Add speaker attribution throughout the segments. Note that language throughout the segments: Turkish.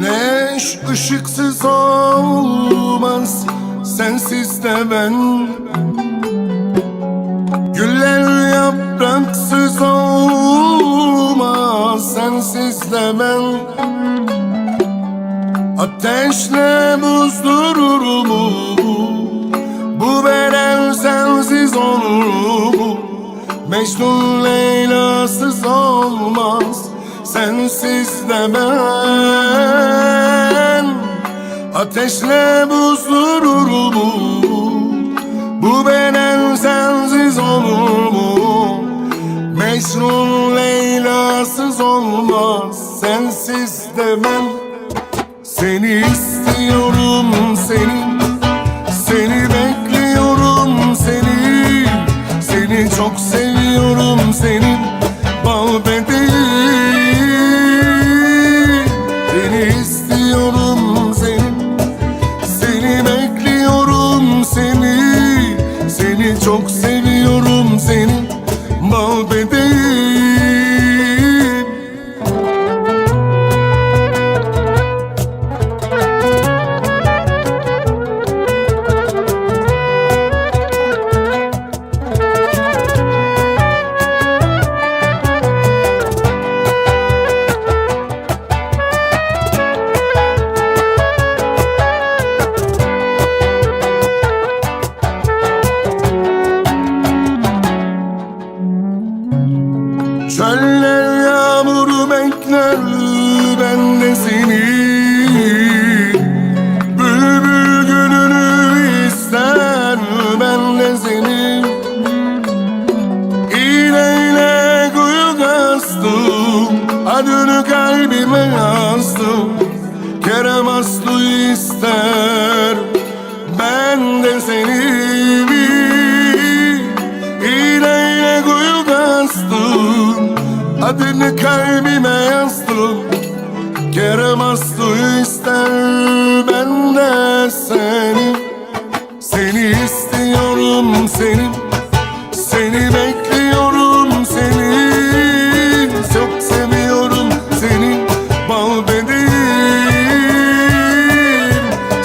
Speaker 1: Güneş ışıksız olmaz Sensiz de ben Güller yapraksız olmaz Sensiz de ben Ateşle buzdurur mu? Bu beden sensiz olur mu? Mecnun Leyla'sız olmaz Sensiz de ben Ateşle buzdurur mu? Bu beden sensiz olur mu? Mecnun Leyla'sız olmaz Sensiz de ben Seni istiyorum seni Seni bekliyorum seni Seni çok seviyorum Çöller yağmuru bekler ben de seni. Bülbül gülünü ister ben de seni. İğneyle kuyu kastım Adını kalbime yazdım Kerem Aslı ister Ben de seni Adını kalbime yazdım Kerem Aslı ister Ben de seni. Seni istiyorum seni. Seni bekliyorum seni. Çok seviyorum seni. Bal bedeğim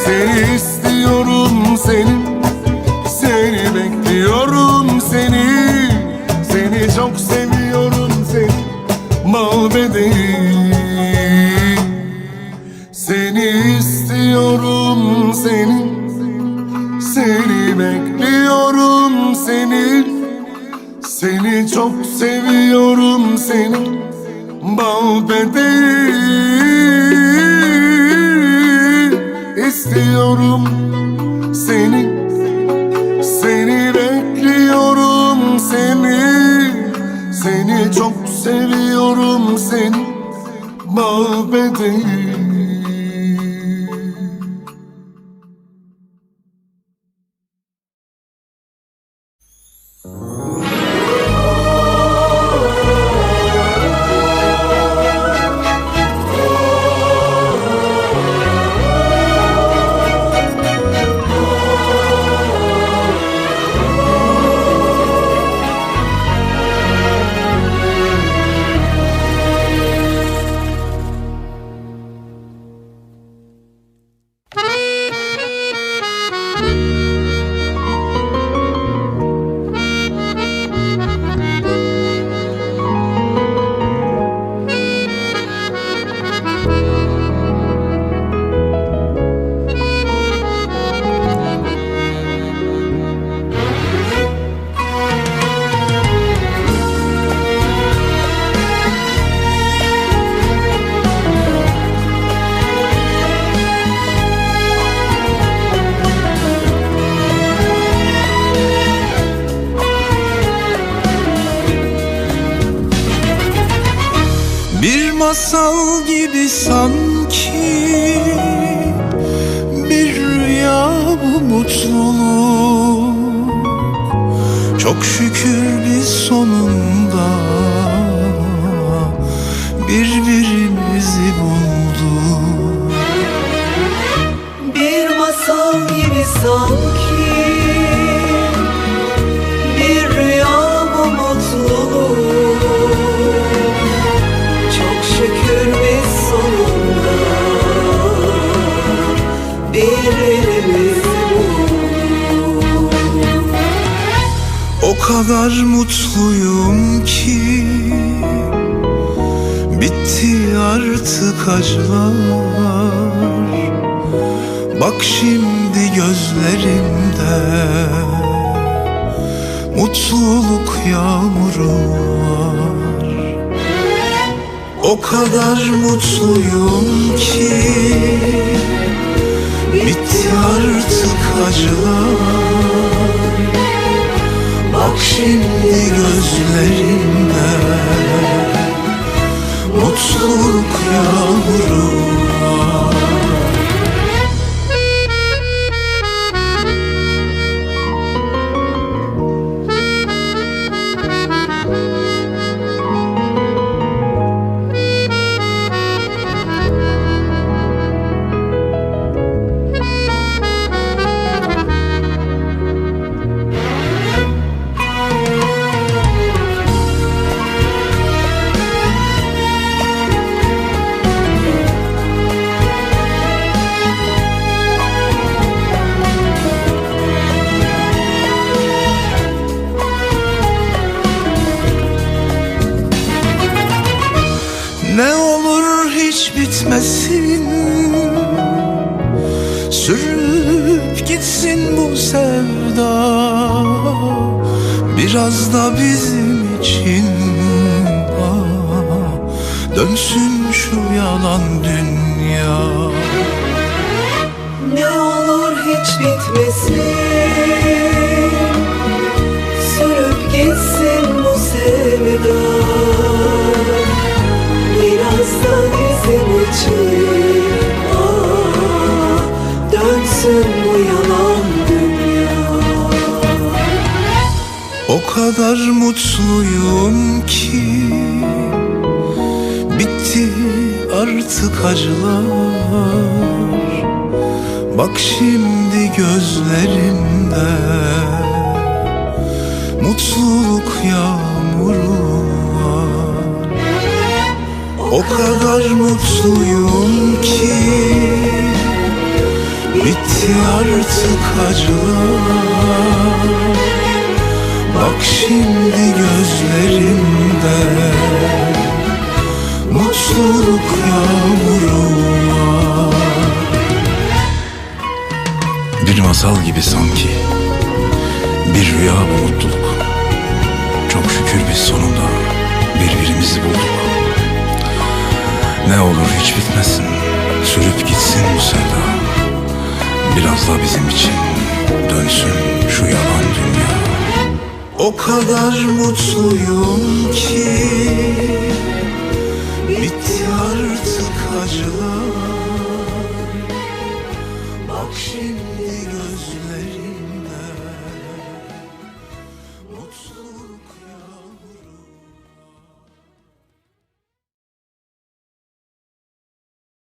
Speaker 1: Seni istiyorum Seni bekliyorum seni. Seni çok seviyorum seni. Bal bedeğim istiyorum seni. Seni bekliyorum seni. Seni çok seviyorum seni. Bal bedeğim
Speaker 2: gibi sanki Bir rüya bu mutluluk. Çok şükür biz sonunda Birbirimizi bulduk.
Speaker 3: Bir masal gibi sanki
Speaker 2: mutluyum ki. Bitti artık acılar. Bak şimdi gözlerimde Mutluluk yağmuru var. O kadar mutluyum ki. Bitti artık acılar Bak şimdi gözlerimde Sürüp gitsin bu sevda Biraz da bizim için. Ah, Dönsün şu yalan dünya.
Speaker 3: Ne olur hiç bitmesin
Speaker 2: kadar mutluyum ki. Bitti artık acılar. Bak şimdi gözlerimde Mutluluk yağmuru var. O kadar mutluyum ki. Bitti artık acılar Bak şimdi gözlerimde Mutluluk yağmuru Bir masal gibi sanki Bir rüya bu mutluluk. Çok şükür biz sonunda birbirimizi bulduk. Ne olur hiç bitmesin Sürüp gitsin bu sevda. Biraz da bizim için Dönsün şu yalan dünya o kadar mutluyum ki Bitti artık acılar. Bak şimdi.